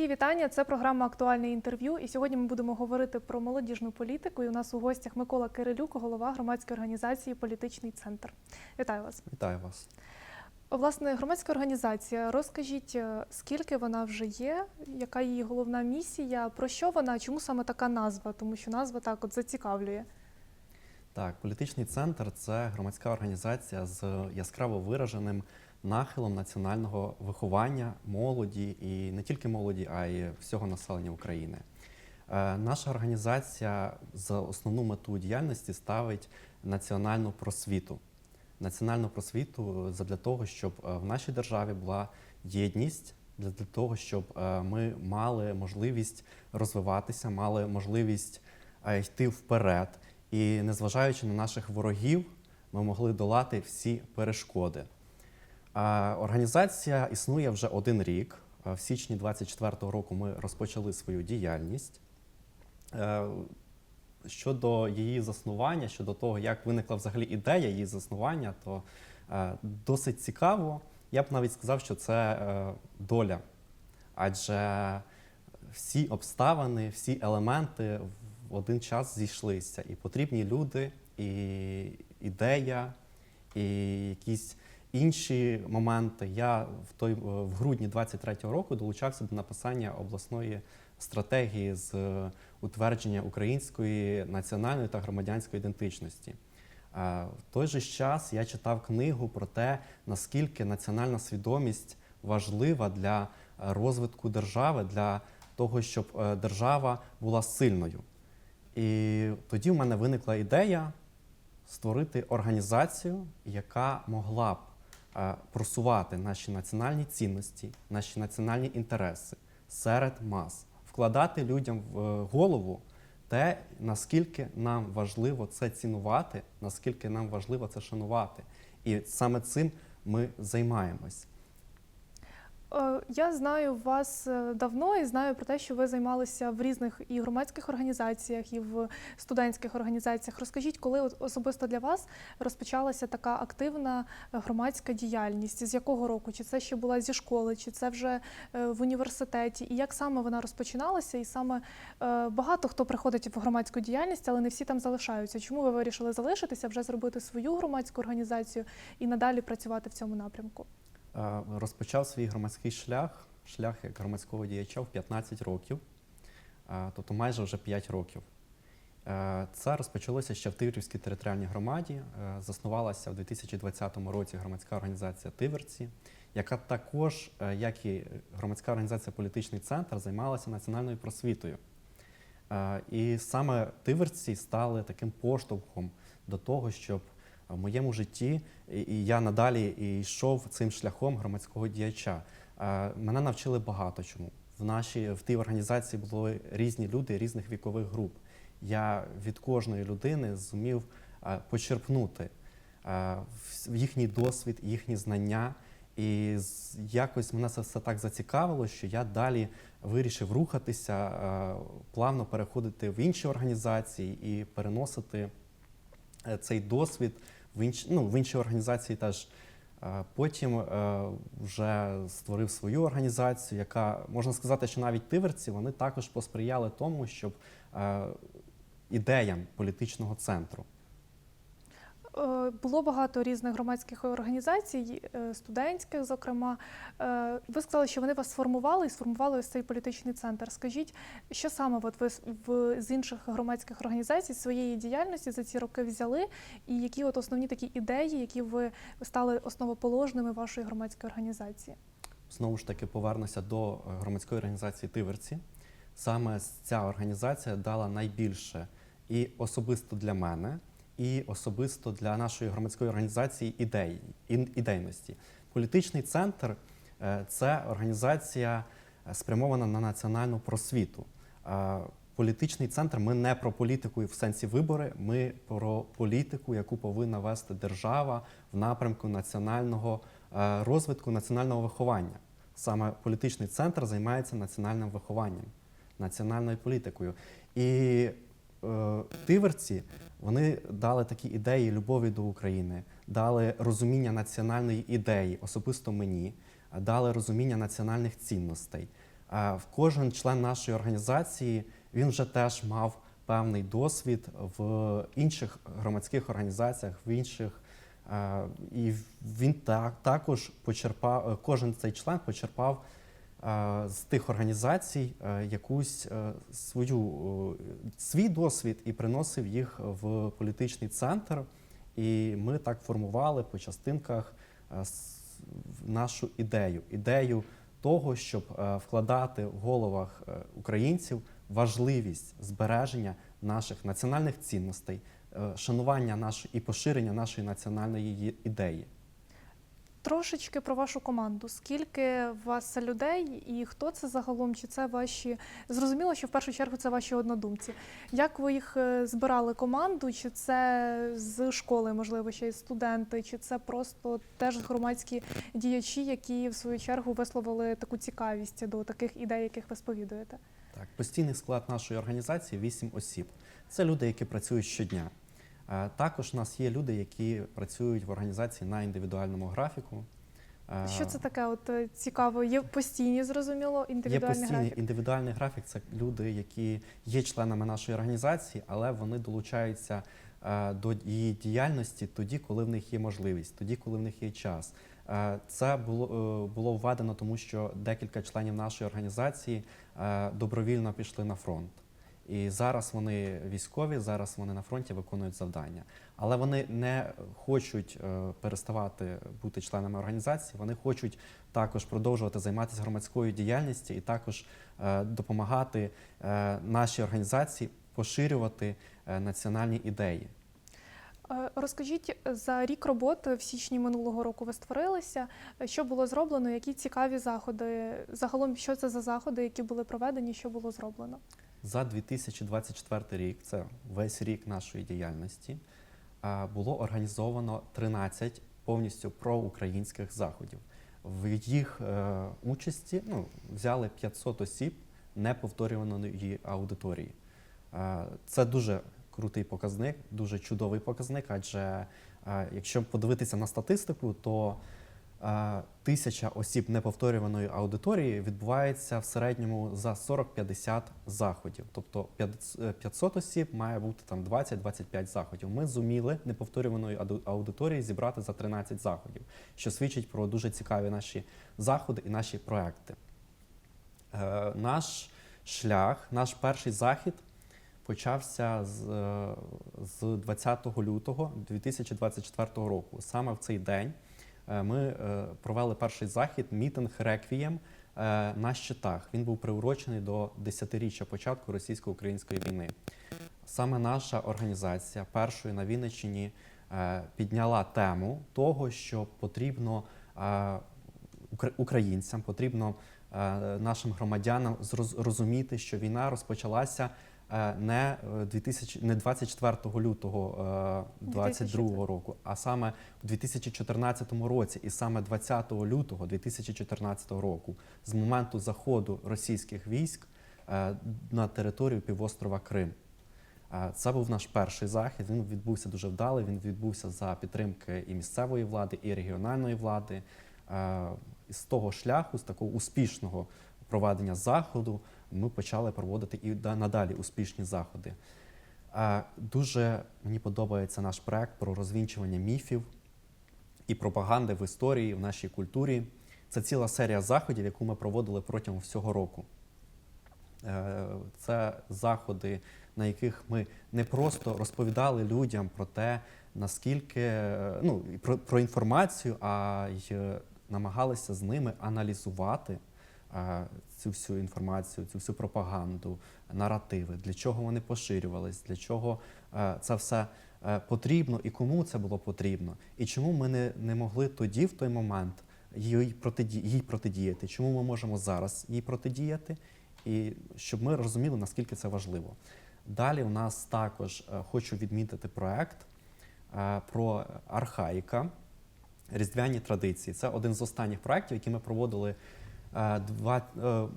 Мої вітання. Це програма Актуальне інтерв'ю. І сьогодні ми будемо говорити про молодіжну політику. І у нас у гостях Микола Кирилюк, голова громадської організації Політичний центр. Вітаю вас. Вітаю вас. Власне, громадська організація. Розкажіть, е, скільки вона вже є, яка її головна місія, про що вона, чому саме така назва? Тому що назва так от зацікавлює. Так, політичний центр це громадська організація з яскраво вираженим нахилом національного виховання молоді і не тільки молоді, а й всього населення України. Е, Наша організація за основну мету діяльності ставить національну просвіту. Національну просвіту для того, щоб е, в нашій державі була єдність, для того, щоб е, ми мали можливість розвиватися, мали можливість йти вперед. І незважаючи на наших ворогів, ми могли долати всі перешкоди. Організація існує вже один рік. В січні 24-го року ми розпочали свою діяльність. Е, Щодо її заснування, щодо того, як виникла взагалі ідея її заснування, то е, досить цікаво. Я б навіть сказав, що це е, доля. Адже всі обставини, всі елементи в один час зійшлися. І потрібні люди, і ідея, і якісь інші моменти. Я в той в грудні 23-го року долучався до написання обласної стратегії з е, утвердження української національної та громадянської ідентичності. Е, В той же час я читав книгу про те, наскільки національна свідомість важлива для е, розвитку держави, для того, щоб е, держава була сильною. І тоді в мене виникла ідея створити організацію, яка могла б е, просувати наші національні цінності, наші національні інтереси серед мас, вкладати людям в е, голову те, наскільки нам важливо це цінувати, наскільки нам важливо це шанувати. І саме цим ми займаємось. Е, Я знаю вас е, давно і знаю про те, що ви займалися в різних і громадських організаціях, і в студентських організаціях. Розкажіть, коли особисто для вас розпочалася така активна е, громадська діяльність? З якого року? Чи це ще була зі школи, чи це вже в університеті? І як саме вона розпочиналася? І саме багато хто приходить в громадську діяльність, але не всі там залишаються. Чому ви вирішили залишитися, вже зробити свою громадську організацію і надалі працювати в цьому напрямку? Розпочав свій громадський шлях, шлях як громадського діяча в 15 років, тобто майже вже 5 років. Це розпочалося ще в Тиврівській територіальній громаді. Заснувалася в 2020 році громадська організація Тиверці, яка також, е, як і громадська організація Політичний центр, займалася національною просвітою. І саме Тиверці стали таким поштовхом до того, щоб в моєму житті і- я надалі йшов цим шляхом громадського діяча. Мене навчили багато чому. В нашій в тій організації були різні люди різних вікових груп. Я від кожної людини зумів почерпнути їхній досвід, їхні знання. І якось мене це все так зацікавило, що я далі вирішив рухатися, плавно переходити в інші організації і переносити е, цей досвід в інші, ну, в іншій організації теж. Е, Потім е, вже створив свою організацію, яка можна сказати, що навіть тиверці вони також посприяли тому, щоб е, ідеям політичного центру. Е, Було багато різних громадських організацій, е, студентських, зокрема. Е, Ви сказали, що вони вас сформували і сформували ось цей політичний центр. Скажіть, що саме от ви в, з інших громадських організацій своєї діяльності за ці роки взяли, і які от основні такі ідеї, які ви стали основоположними вашої громадської організації? Знову ж таки повернуся до громадської організації Тиверці. Саме ця організація дала найбільше і особисто для мене, і особисто для нашої громадської організації ідей, ідейності. Політичний центр е, це організація е, спрямована на національну просвіту. Е, Політичний центр ми не про політику в сенсі вибори, ми про політику, яку повинна вести держава в напрямку національного розвитку, національного виховання. Саме політичний центр займається національним вихованням, національною політикою. І тиверці вони дали такі ідеї любові до України, дали розуміння національної ідеї, особисто мені, дали розуміння національних цінностей. Е, В кожен член нашої організації він вже теж мав певний досвід в інших громадських організаціях, в інших. е, І він та- також почерпав, е, кожен цей член почерпав е, з тих організацій е, якусь е, свою, е, свій досвід і приносив їх в політичний центр. І ми так формували по частинках е, нашу ідею. Ідею того, щоб е, вкладати в головах е, українців важливість збереження наших національних цінностей, е, шанування нашої і поширення нашої національної ідеї. Трошечки про вашу команду. Скільки у вас людей і хто це загалом? Чи це ваші зрозуміло, що в першу чергу це ваші однодумці? Як ви їх е, збирали команду? Чи це з школи, можливо, ще й студенти, чи це просто теж громадські діячі, які в свою чергу висловили таку цікавість до таких ідей, яких ви сповідуєте? Так, постійний склад нашої організації 8 осіб. Це люди, які працюють щодня. Е, Також у нас є люди, які працюють в організації на індивідуальному графіку. Е, Що це таке? От е, цікаво? Є постійні, зрозуміло, Є індивідуальний постійний графік. індивідуальний графік. Це люди, які є членами нашої організації, але вони долучаються до її діяльності тоді, коли в них є можливість, тоді, коли в них є час. Це було, було введено, тому що декілька членів нашої організації добровільно пішли на фронт. І зараз вони військові, зараз вони на фронті виконують завдання. Але вони не хочуть е, переставати бути членами організації. Вони хочуть також продовжувати займатися громадською діяльністю і також е, допомагати е, нашій організації поширювати національні ідеї. Розкажіть за рік роботи в січні минулого року ви створилися. Що було зроблено? Які цікаві заходи? Загалом, що це за заходи, які були проведені, що було зроблено? За 2024 рік, це весь рік нашої діяльності, було організовано 13 повністю проукраїнських заходів. В їх е, участі ну, взяли 500 осіб неповторюваної аудиторії. Це дуже крутий показник, дуже чудовий показник, адже якщо подивитися на статистику, то тисяча осіб неповторюваної аудиторії відбувається в середньому за 40-50 заходів. Тобто 500 осіб має бути там 20-25 заходів. Ми зуміли неповторюваної аудиторії зібрати за 13 заходів, що свідчить про дуже цікаві наші заходи і наші проекти. Е, Наш шлях, наш перший захід почався з, е, з 20 лютого 2024 року. Саме в цей день е, ми е, провели перший захід мітинг реквієм е, на щитах. Він був приурочений до 10-річчя початку російсько-української війни. Саме наша організація першою на Вінниччині е, підняла тему того, що потрібно е, українцям, потрібно е, нашим громадянам розуміти, що війна розпочалася е, не е, 2000, не 24 лютого 2022 року, а саме у 2014 році, і саме 20 лютого 2014 року, з моменту заходу російських військ е, на територію півострова Крим. Е, Це був наш перший захід. Він відбувся дуже вдалий. Він відбувся за підтримки і місцевої влади, і регіональної влади. Е, з того шляху, з такого успішного проведення заходу, ми почали проводити і надалі успішні заходи. Дуже мені подобається наш проект про розвінчування міфів і пропаганди в історії, в нашій культурі. Це ціла серія заходів, яку ми проводили протягом всього року. Е, Це заходи, на яких ми не просто розповідали людям про те, наскільки е, ну, про, про інформацію, а й е, намагалися з ними аналізувати цю всю інформацію, цю всю пропаганду, наративи, для чого вони поширювались, для чого е, це все е, потрібно і кому це було потрібно, і чому ми не, не могли тоді, в той момент, їй, протиді, їй протидіяти, чому ми можемо зараз їй протидіяти, і щоб ми розуміли, наскільки це важливо. Далі у нас також е, хочу відмітити проект е, про архаїка, різдвяні традиції. Це один з останніх проєктів, які ми проводили е, два, е,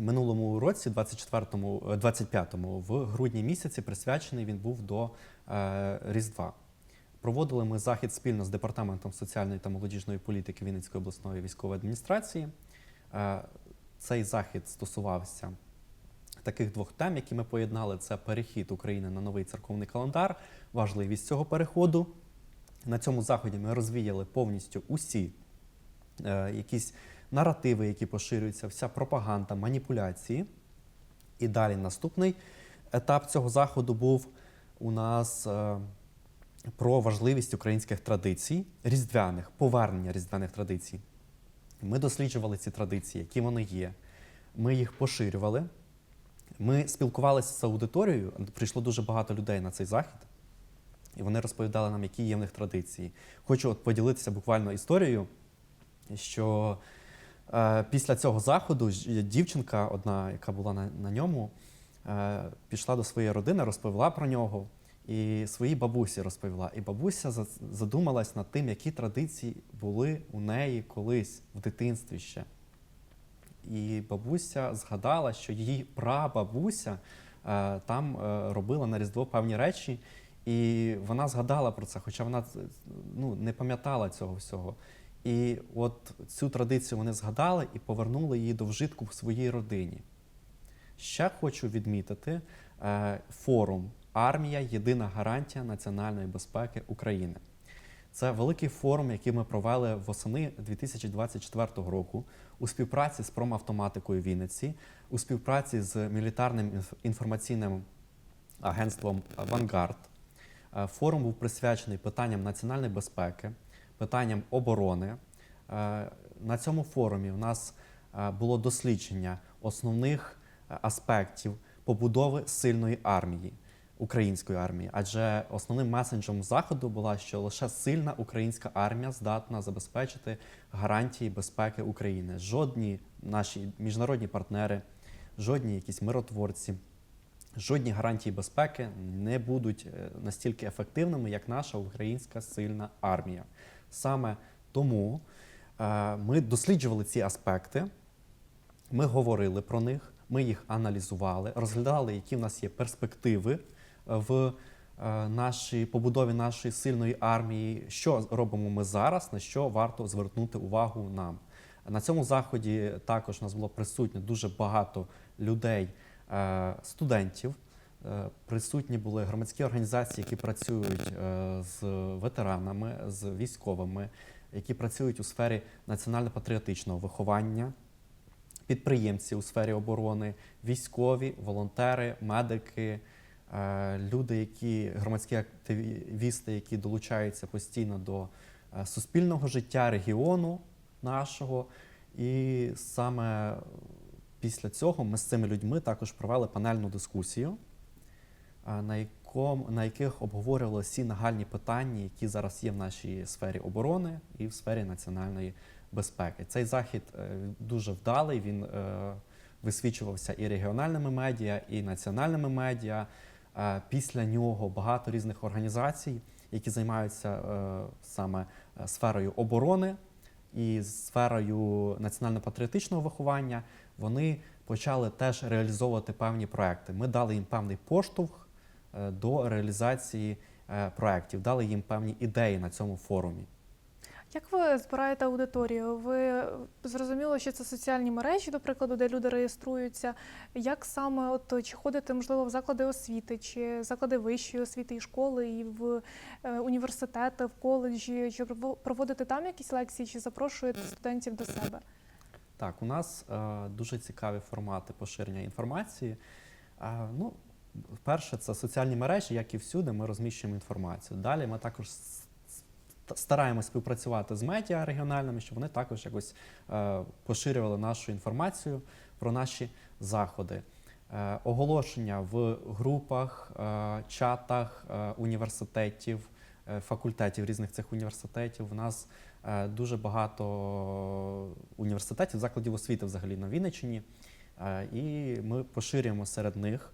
минулому році, 24-му, е, 25-му, в грудні місяці, присвячений він був до е, Різдва. Проводили ми захід спільно з департаментом соціальної та молодіжної політики Вінницької обласної військової адміністрації. Е, цей захід стосувався таких двох тем, які ми поєднали: це перехід України на новий церковний календар, важливість цього переходу. На цьому заході ми розвіяли повністю усі е, якісь наративи, які поширюються, вся пропаганда, маніпуляції. І далі наступний етап цього заходу був у нас е, про важливість українських традицій, різдвяних, повернення різдвяних традицій. Ми досліджували ці традиції, які вони є. Ми їх поширювали. Ми спілкувалися з аудиторією. Прийшло дуже багато людей на цей захід, і вони розповідали нам, які є в них традиції. Хочу от поділитися буквально історією, що після цього заходу дівчинка, одна, яка була на, на ньому, е, пішла до своєї родини, розповіла про нього. І своїй бабусі розповіла. І бабуся задумалась над тим, які традиції були у неї колись в дитинстві ще. І бабуся згадала, що її прабабуся е, там е, робила на Різдво певні речі, і вона згадала про це, хоча вона е, ну, не пам'ятала цього всього. І от цю традицію вони згадали і повернули її до вжитку в своїй родині. Ще хочу відмітити е, форум Армія єдина гарантія національної безпеки України. Це великий форум, який ми провели восени 2024 року у співпраці з промавтоматикою Вінниці, у співпраці з мілітарним інформаційним агентством Авангард. Е, Форум був присвячений питанням національної безпеки, питанням оборони. Е, На цьому форумі в нас е, було дослідження основних е, аспектів побудови сильної армії, української армії. Адже основним месенджем заходу була, що лише сильна українська армія здатна забезпечити гарантії безпеки України. Жодні наші міжнародні партнери, жодні якісь миротворці, жодні гарантії безпеки не будуть настільки ефективними, як наша українська сильна армія. Саме тому е, ми досліджували ці аспекти, ми говорили про них, ми їх аналізували, розглядали, які в нас є перспективи е, в е, нашій побудові нашої сильної армії, що робимо ми зараз, на що варто звернути увагу нам. На цьому заході також у нас було присутньо дуже багато людей, студентів. Е, Присутні були громадські організації, які працюють е, з ветеранами, з військовими, які працюють у сфері національно-патріотичного виховання, підприємці у сфері оборони, військові, волонтери, медики, е, люди, які громадські активісти, які долучаються постійно до суспільного життя регіону нашого. І саме після цього ми з цими людьми також провели панельну дискусію, на, яком, на яких обговорювали всі нагальні питання, які зараз є в нашій сфері оборони і в сфері національної безпеки. Цей захід е, дуже вдалий. Він е, висвічувався і регіональними медіа, і національними медіа. Е, Після нього багато різних організацій, які займаються саме сферою оборони і сферою національно-патріотичного виховання, вони почали теж реалізовувати певні проекти. Ми дали їм певний поштовх до реалізації е, проєктів, дали їм певні ідеї на цьому форумі. Як ви збираєте аудиторію? Ви зрозуміло, що це соціальні мережі, до прикладу, де люди реєструються. Як саме от чи ходите, можливо, в заклади освіти, чи заклади вищої освіти і школи, і в е, університети, в коледжі, чи прово- проводите там якісь лекції, чи запрошуєте студентів до себе? Так, у нас е, дуже цікаві формати поширення інформації. Е, ну, перше, це соціальні мережі, як і всюди, ми розміщуємо інформацію. Далі ми також стараємось співпрацювати з медіа регіональними, щоб вони також якось е, поширювали нашу інформацію про наші заходи. Е, оголошення в групах, е, чатах університетів, факультетів різних цих університетів. У нас дуже багато університетів, закладів освіти взагалі на Вінниччині. І ми поширюємо серед них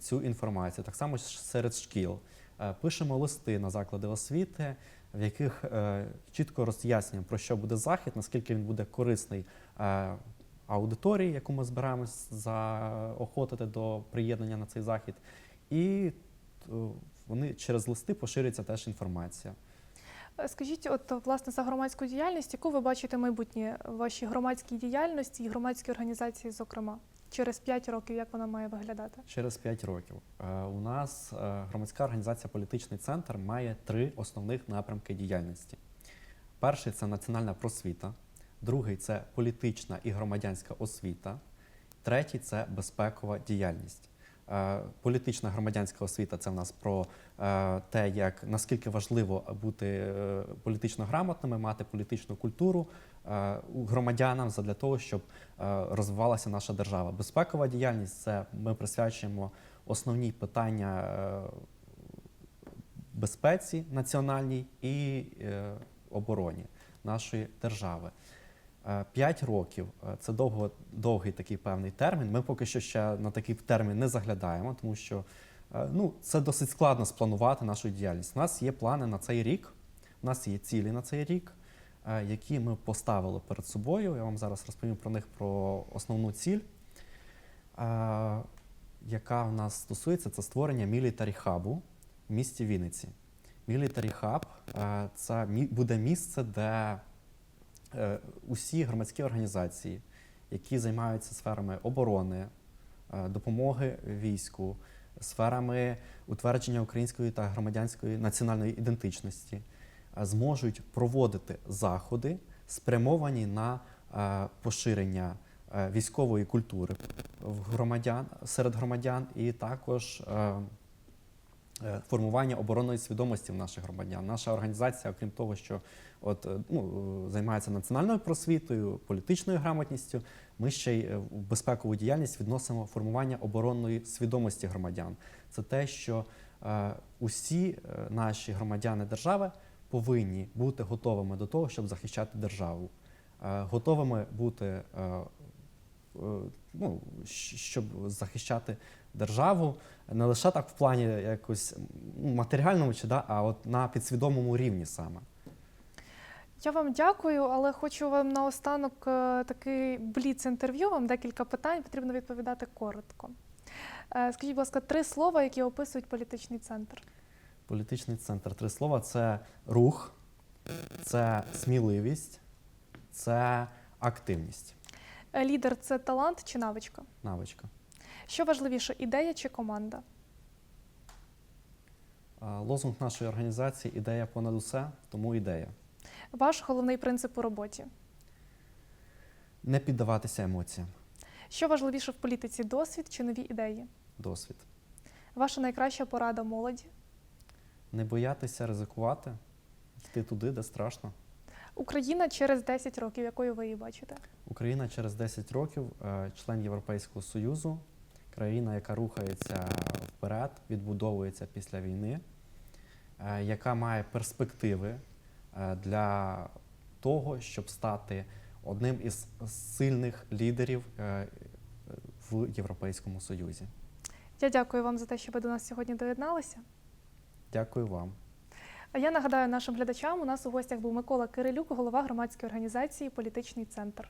цю інформацію. Так само серед шкіл. Е, Пишемо листи на заклади освіти, в яких е, чітко роз'яснюємо, про що буде захід, наскільки він буде корисний е, аудиторії, яку ми збираємось заохотити до приєднання на цей захід. І вони через листи поширюється теж інформація. Скажіть, от власне за громадську діяльність, яку ви бачите майбутнє вашій громадській діяльності і громадській організації, зокрема, через 5 років, як вона має виглядати? Через 5 років Е, у нас е, громадська організація Політичний центр має три основних напрямки діяльності. Перший це національна просвіта, другий це політична і громадянська освіта, третій це безпекова діяльність. Е, Політична громадянська освіта це в нас про те, як наскільки важливо бути політично грамотними, мати політичну культуру громадянам для того, щоб е, розвивалася наша держава. Безпекова діяльність це ми присвячуємо основні питання е, безпеці національній і е, обороні нашої держави. Е, П'ять років е, це довго, довгий такий певний термін. Ми поки що ще на такий термін не заглядаємо, тому що е, ну, це досить складно спланувати нашу діяльність. У нас є плани на цей рік, у нас є цілі на цей рік, е, які ми поставили перед собою. Я вам зараз розповім про них про основну ціль, е, яка в нас стосується це створення мілітарі хабу в місті Вінниці. Мілітарі хаб е, це буде місце, де е, усі громадські організації, які займаються сферами оборони, е, допомоги війську, сферами утвердження української та громадянської національної ідентичності, е, зможуть проводити заходи, спрямовані на е, поширення е, військової культури в громадян серед громадян, і також е, е, формування оборонної свідомості в наших громадян. Наша організація, окрім того, що от, е, ну, е, займається національною просвітою, політичною грамотністю, ми ще й е, в безпекову діяльність відносимо формування оборонної свідомості громадян. Це те, що е, усі е, наші громадяни держави повинні бути готовими до того, щоб захищати державу, е, готовими бути. е, е, Ну, щоб захищати державу не лише так в плані якось матеріальному чи да, а от на підсвідомому рівні саме. Я вам дякую, але хочу вам наостанок такий бліц-інтерв'ю. Вам декілька питань, потрібно відповідати коротко. Скажіть, будь ласка, три слова, які описують політичний центр. Політичний центр. Три слова це рух, це сміливість, це активність, Е, Лідер це талант чи навичка? навичка. Що важливіше, ідея чи команда? Лозунг нашої організації ідея понад усе, тому ідея. Ваш головний принцип у роботі. Не піддаватися емоціям, Що важливіше в політиці досвід чи нові ідеї? досвід. Ваша найкраща порада молоді. Не боятися ризикувати, йти туди, де страшно. Україна через 10 років, якою ви її бачите? Україна через 10 років е, член Європейського Союзу, країна, яка рухається вперед, відбудовується після війни, е, яка має перспективи е, для того, щоб стати одним із сильних лідерів в Європейському Союзі. Я дякую вам за те, що ви до нас сьогодні доєдналися. Дякую вам. А я нагадаю нашим глядачам, у нас у гостях був Микола Кирилюк, голова громадської організації Політичний центр.